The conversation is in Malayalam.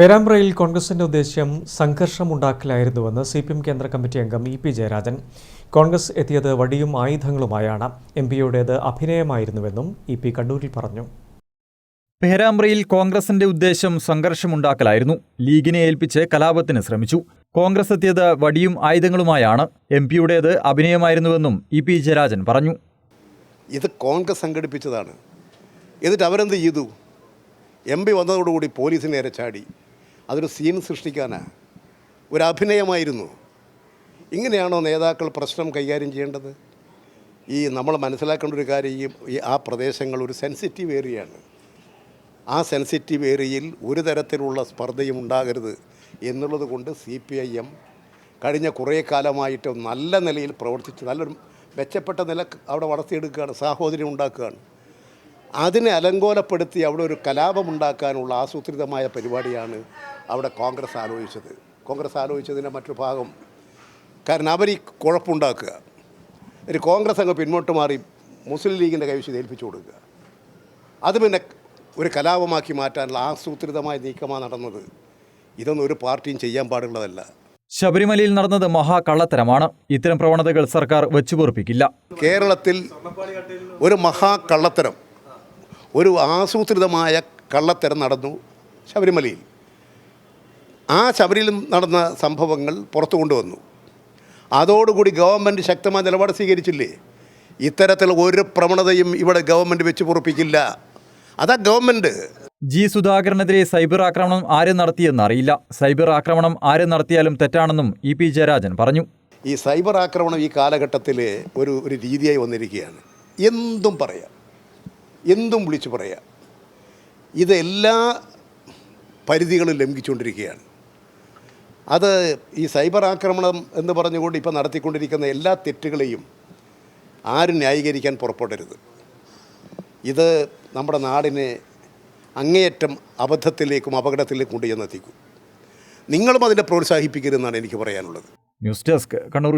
പേരാമ്പ്രയിൽ കോൺഗ്രസിന്റെ ഉദ്ദേശ്യം സംഘർഷമുണ്ടാക്കലായിരുന്നുവെന്ന് സി പി എം കേന്ദ്ര കമ്മിറ്റി അംഗം ഇ പി ജയരാജൻ. കോൺഗ്രസ് എത്തിയത് വടിയും ആയുധങ്ങളുമായാണ്. എം പിയുടേത് അഭിനയമായിരുന്നുവെന്നും ഇ പി കണ്ണൂരിൽ പറഞ്ഞു. പേരാമ്പ്രയിൽ കോൺഗ്രസിന്റെ ഉദ്ദേശം സംഘർഷമുണ്ടാക്കലായിരുന്നു. ലീഗിനെ ഏൽപ്പിച്ച് കലാപത്തിന് ശ്രമിച്ചു. കോൺഗ്രസ് എത്തിയത് വടിയും ആയുധങ്ങളുമായാണ്. എം പിയുടേത് അഭിനയമായിരുന്നുവെന്നും ഇ പി ജയരാജൻ പറഞ്ഞു. ഇത് കോൺഗ്രസ് സംഘടിപ്പിച്ചതാണ്. എന്നിട്ട് അവരെന്ത് ചെയ്തു? എം പി വന്നതോടുകൂടി പോലീസിന് നേരെ ചാടി. അതൊരു സീൻ സൃഷ്ടിക്കാനാ. ഒരു അഭിനയമായിരുന്നു. ഇങ്ങനെയാണോ നേതാക്കൾ പ്രശ്നം കൈകാര്യം ചെയ്യേണ്ടത്? ഈ നമ്മൾ മനസ്സിലാക്കേണ്ട ഒരു കാര്യം ഈ- ഈ ആ പ്രദേശങ്ങൾ ഒരു സെൻസിറ്റീവ് ഏരിയയാണ് ആ സെൻസിറ്റീവ് ഏരിയയിൽ ഒരു തരത്തിലുള്ള സ്പർദ്ധയും ഉണ്ടാകരുത് എന്നുള്ളത് കൊണ്ട് സി പി ഐ എം കഴിഞ്ഞ കുറേ കാലമായിട്ട് നല്ല നിലയിൽ പ്രവർത്തിച്ച് നല്ലൊരു മെച്ചപ്പെട്ട നില അവിടെ വളർത്തിയെടുക്കുകയാണ് സാഹോദര്യം ഉണ്ടാക്കുകയാണ്. അതിനെ അലങ്കോലപ്പെടുത്തി അവിടെ ഒരു കലാപമുണ്ടാക്കാനുള്ള ആസൂത്രിതമായ പരിപാടിയാണ് അവിടെ കോൺഗ്രസ് ആലോചിച്ചത്. കോൺഗ്രസ് ആലോചിച്ചതിന്റെ മറ്റൊരു ഭാഗം കാരണം അവർ ഈ കുഴപ്പമുണ്ടാക്കുക. ഒരു കോൺഗ്രസ് അങ്ങ് പിന്നോട്ട് മാറി മുസ്ലിം ലീഗിന്റെ കൈവശം ഏൽപ്പിച്ചു കൊടുക്കുക. അത് പിന്നെ ഒരു കലാപമാക്കി മാറ്റാനുള്ള ആസൂത്രിതമായ നീക്കമാണ് നടന്നത്. ഇതൊന്നും ഒരു പാർട്ടിയും ചെയ്യാൻ പാടുള്ളതല്ല. ശബരിമലയിൽ നടന്നത് മഹാകള്ളത്തരമാണ്. ഇത്തരം പ്രവണതകൾ സർക്കാർ വെച്ചുപൊറുപ്പിക്കില്ല. കേരളത്തിൽ ഒരു മഹാകള്ളത്തരം. ഒരു ആസൂത്രിതമായ കള്ളത്തരം നടന്നു ശബരിമലയിൽ. ആ ശബരിയിൽ നടന്ന സംഭവങ്ങൾ പുറത്തു കൊണ്ടുവന്നു. അതോടുകൂടി ഗവൺമെന്റ് ശക്തമായ നിലപാട് സ്വീകരിച്ചില്ലേ? ഇത്തരത്തിൽ ഒരു പ്രവണതയും ഇവിടെ ഗവൺമെന്റ് വെച്ച് പൊറപ്പിക്കില്ല. അതാ ഗവൺമെന്റ് ജി സുധാകരനെതിരെ സൈബർ ആക്രമണം ആര് നടത്തിയെന്ന് അറിയില്ല. സൈബർ ആക്രമണം ആര് നടത്തിയാലും തെറ്റാണെന്നും ഇ പി ജയരാജൻ പറഞ്ഞു. ഈ സൈബർ ആക്രമണം ഈ കാലഘട്ടത്തിൽ ഒരു ഒരു രീതിയായി വന്നിരിക്കുകയാണ്. എന്തും പറയാം. എന്തും വിളിച്ചു പറയാം. ഇത് എല്ലാ പരിധികളും ലംഘിച്ചുകൊണ്ടിരിക്കുകയാണ്. അത് ഈ സൈബർ ആക്രമണം എന്ന് പറഞ്ഞുകൊണ്ട് ഇപ്പോൾ നടത്തിക്കൊണ്ടിരിക്കുന്ന എല്ലാ തെറ്റുകളെയും ആരും ന്യായീകരിക്കാൻ പുറപ്പെടരുത്. ഇത് നമ്മുടെ നാടിനെ അങ്ങേയറ്റം അബദ്ധത്തിലേക്കും അപകടത്തിലേക്കും കൊണ്ടുചെന്നെത്തിക്കും നിങ്ങളും അതിനെ പ്രോത്സാഹിപ്പിക്കരുതെന്നാണ് എനിക്ക് പറയാനുള്ളത്. News desk Kannur